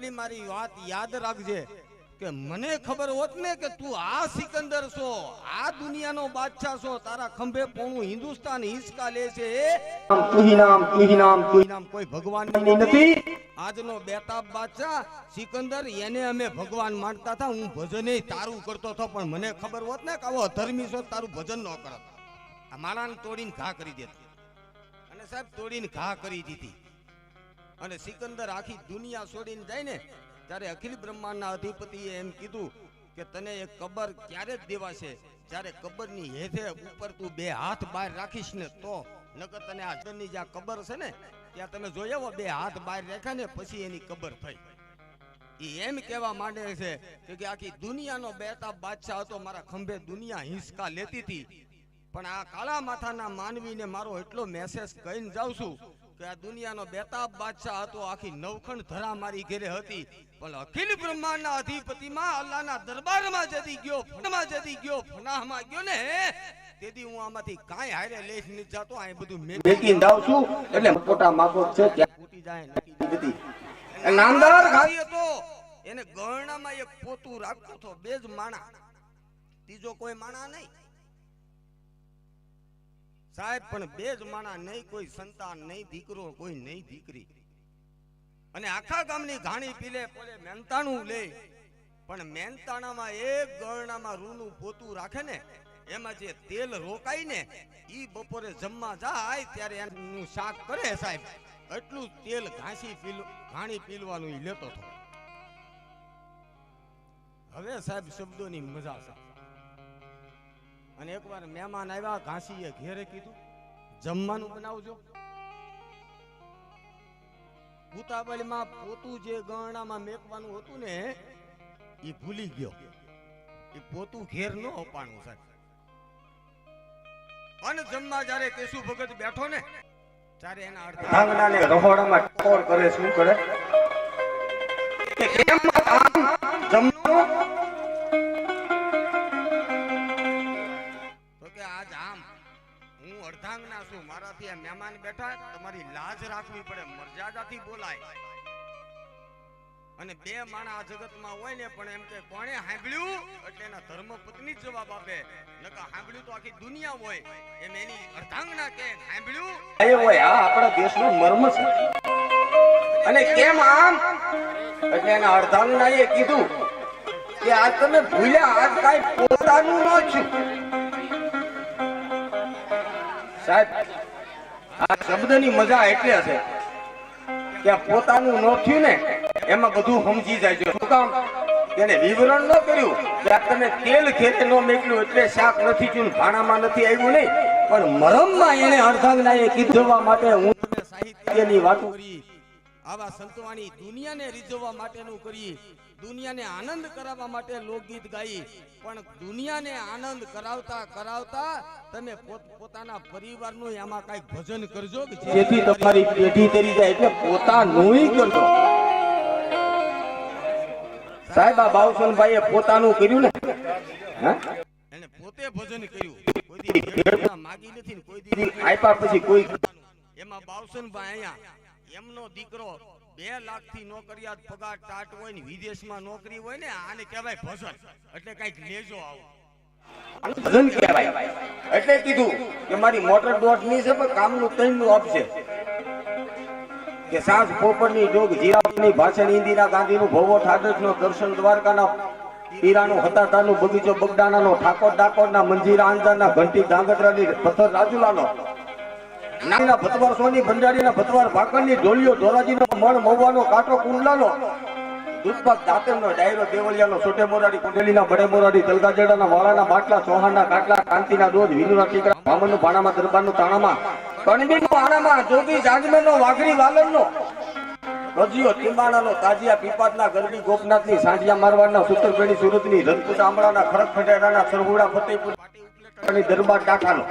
એટલી મારી વાત યાદ રાખજે કે મને ખબર હોત ને કે તું આ સિકંદર છો આ દુનિયાનો બાદશાહ છો તારા ખંભે પોણું હિન્દુસ્તાન હિંચકા લે છે. કોઈ ભગવાન નથી? આજનો બેતાબ બાદશાહ સિકંદર એને અમે ભગવાન માનતા હતા હું ભજન તારું કરતો હતો પણ મને ખબર હોત ને કે આવો અધર્મી છો તારું ભજન ન કરત. મારાને તોડીને ઘા કરી દેતી. અને સાહેબ તોડીને ઘા કરી દીધી. અને સિકંદર આખી દુનિયા છોડીને જાય ને ત્યારે અખિલ બ્રહ્માંડના અધિપતિએ એમ કીધું કે તને એ કબર ક્યારે જ દેવાશે? જ્યારે કબરની હેઠે ઉપર તું બે હાથ બહાર રાખીશ ને તો? નકર તને આ જનની જે કબર છે ને, ત્યાં તમે જોઈ આવો, બે હાથ બહાર રાખ્યા ને પછી એની કબર થઈ. એ એમ કહેવા માંડે છે કે આખી દુનિયાનો બેતાબ બાદશાહ હતો, મારા ખંભે દુનિયા હિંસકા લેતી હતી. પણ આ કાળા માથાના માનવીને મારો એટલો મેસેજ કહીને જાઉં છું કે આ દુનિયાનો બેતાબ બાદશાહ હતો આખી નવખંડ ધરા મારી ઘેરે હતી. પણ અખિલ બ્રહ્માંડના અધિપતિમાં અલ્લાહના દરબારમાં જતી ગયો ફણમાં જતી ગયો ફનાહમાં ગયો ને તેથી હું આમાંથી કાંઈ હારે લઈશ નથી જાતો આ બધું મેકીને જાઉં છું. એટલે મોટા માગો છે ત્યાં. ફૂટી જાય નક્કી દીધી નામદાર ખાઈ હતો એને ગરણામાં એક પોતું રાખતો હતો બે જ માણા. ત્રીજો કોઈ માણા નહીં. સાહેબ, પણ બે જ માણા નહીં, કોઈ સંતાન નહીં, દીકરો કોઈ નહીં, દીકરી. અને આખા ગામની ઘાણી પીલે પોલે મહેનતાણું લે. પણ મહેનતાણામાં એક ગરણામાં રૂનું પોતું રાખે ને, એમાં જે તેલ રોકાય ને, ઈ બપોરે જમવા જાય ત્યારે એનું શાક કરે સાહેબ. એટલું તેલ ઘાસી પીલ, ઘાણી પીલવાનું ઈ લેતો હતો. હવે સાહેબ શબ્દોની મજા છે. અને એકવાર મહેમાન આવ્યા ઘાસીએ ઘેરે કીધું જમવાનું બનાવજો. ઉતાવળમાં પોતું જે ગરણામાં મેકવાનું હતું ને એ ભૂલી ગયો. એ પોતું ઘેર ન અપાણું સાહેબ. અને જમવા જ્યારે કેશુ ભગત બેઠો ને ત્યારે એના અડધા ધાંગડાને રહોડામાં ટકોર કરે શું કરે? જમવાનું અર્ધાંગના છું. મારાથી આ મહેમાન બેઠા તમારી લાજ રાખવી પડે. મર્યાદાથી બોલાય. અને બે માણા આ જગતમાં હોય ને, પણ એમ કે, કોણે સાંભળ્યું? એટલે એના ધર્મ પત્ની જ જવાબ આપે. નકા સાંભળ્યું તો આખી દુનિયા હોય. એમ એની અર્ધાંગના કે, સાંભળ્યું? એ હોય, આ આપણા દેશનો મર્મ છે. અને કેમ આમ? એટલે એના અર્ધાંગનાએ કીધું કે, આ તમે ભૂલ્યા, આ કાઈ પોતાનું ન છું સાહેબ, આ શબ્દની મજા એટલે છે કે પોતાનું ન થયું ને એમાં બધું સમજી જાય છે. શું કામ? તેને વિવરણ ન કર્યું કે તમે તેલ ખેતે ન મેકલ્યું એટલે શાક નથી ચૂન ભાણામાં નથી આવ્યું નહીં. પણ મરમમાં એને અર્ધાંગનાએ કીધવા માટે હું સાહિત્યની વાતો કરી. આવા સંતવાણી દુનિયાને રીઝવવા માટેનું કરી દુનિયાને આનંદ કરાવવા માટે લોકગીત ગાઈ પણ દુનિયાને આનંદ કરાવતા કરાવતા તમે પોતાના પરિવારનું એમાં કઈ ભજન કરજો જેથી તમારી પેઢી તરી જાય એટલે પોતાનું કરજો. સાહેબ આ બાવસનભાઈએ પોતાનું કર્યું ને? એને પોતે ભજન કર્યું. કોઈ દી માગી નથી કોઈ દી આપ્યા પછી કોઈ એમાં બાવસનભાઈ અહીંયા એમનો દીકરો બે લાખથી નોકરિયાત પગાર ટાટ હોય ને વિદેશમાં નોકરી હોય ને, આને કહેવાય ભજન. એટલે કંઈક લેજો આવો. ભજન કહેવાય. એટલે કીધું કે મારી મોટર દોઢની છે, પણ કામનું ત્રણનું આપશે કે સાંજ પોપડની જોગ જીરાની ભાષણ ઇન્દિરા ગાંધીનું ભવો ઠાડકનો દર્શન દ્વારકાના પીરાનું હતાટાનું બગીચો બગડાણાનો ઠાકોર ડાકોરના મંજીરા આંજાના ઘંટી ધાંગધ્રાની પથ્થર રાજુલાનો નાના ભતવાર સોની ભંડારીના ભતવાર ભાકરની ઢોલિયો ધોરાજીનો મણ, મહુવાનો કાંટો, કુંડલાનો. દૂધપાક દાતરનો ડાયરો દેવલિયાનો સોટે મોરાડી કુંડલીના બડે મોરાડી તલગાજડાના વાળાના બાટલા ચોહાના કાટલા, કાંતિના દોધ વિનુના ટીકરા ભામણનું ભાણામાં, દરબારનું તાણામાં, કણબીનું આણામાં, જોગી જાજમેનો, વાઘરી વાલનનો. રજિયો, ટીંબાણાનો ગોપનાથની સાંજિયા મારવાડના સુતરફેણી સુરતની રજપૂત આંબળાના ખરક ખંડેરાના સરહુડા ફતેપુર દરબાર, ટાંકાનો.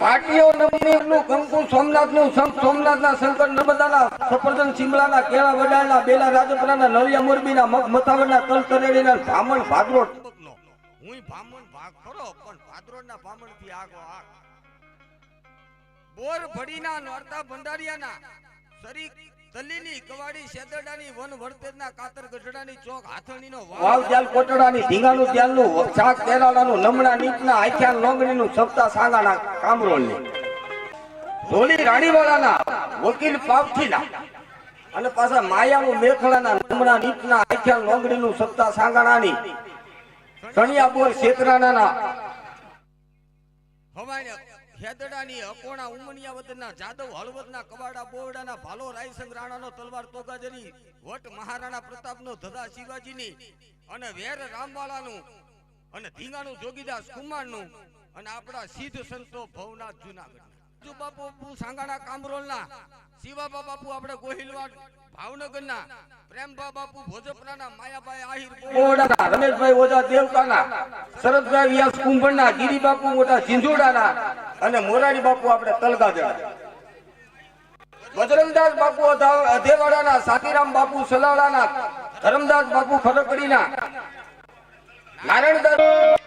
પાટીઓ નમનીનું કંકુ સોમનાથનું, સંત સોમનાથના, શંકર નર્મદાના, સફરજન શિમલાના, કેળા વડાના, બેલા રાજપુરાના, નળિયા મોરબીના, મગ મથાવરના, તલ તરેડીના ભામણ ભાદરોડ હું ભામણ ભાગ ખરો, પણ ભાદરોડના ભામણથી આગો આગ. બોર ભડીના, નોરતા ભંડારિયાના, શરીક તલીની કવાડી શેદડાની વન વર્તેજના કાતર ગઢડાની ચોક હાથણીનો વાવ. જાલ કોટડાની ઢીંગાનું જાલનું શાક તેરાડાનું નમણા નીચના આખ્યાન લોંગણીનું સપ્તા સાંગાના કામરોલની. ધોલી રાણીવાળાના વકીલ પાવઠીના અને પાછા માયાનું મેખળાના નમણા નીચના આખ્યાન લોંગણીનું સપ્તા સાંગાણાની સણિયા બોર શેતરાણાના હવાને હેદડાની અકોણા ઉમનિયા વતનના જાદવ હળવદના કવાડા બોવડાના ભાલો રાયસંગ રાણાનો તલવાર તોગાજરી, વટ મહારાણા પ્રતાપનો ધધા શિવાજીની અને વેર રામવાળાનું અને ધીંગાનું જોગીદાસ કુમારનું અને આપણા સિદ્ધ સંતો ભવનાથ જુનાગઢના. જુ બાપુ બાપુ સાંગાણા કામરોલના, શિવાબા બાપુ આપણે ગોહિલવાડ, ભાવનગરના, પ્રેમભા બાપુ ભોજપરાના માયાભાઈ આહિર ઓડાના રમેશભાઈ ઓજા દેવકાના શરદભાઈ વ્યાસ કુંભણના ગિરિબાપુ મોટા ઝીંઝુડાના અને મોરારી બાપુ આપણે તલગાજડા બજરંગદાસ બાપુ અધેવાડાના સાતીરામ બાપુ સલાડાના ધરમદાસ બાપુ ફરકડીના. નારાયણદાસ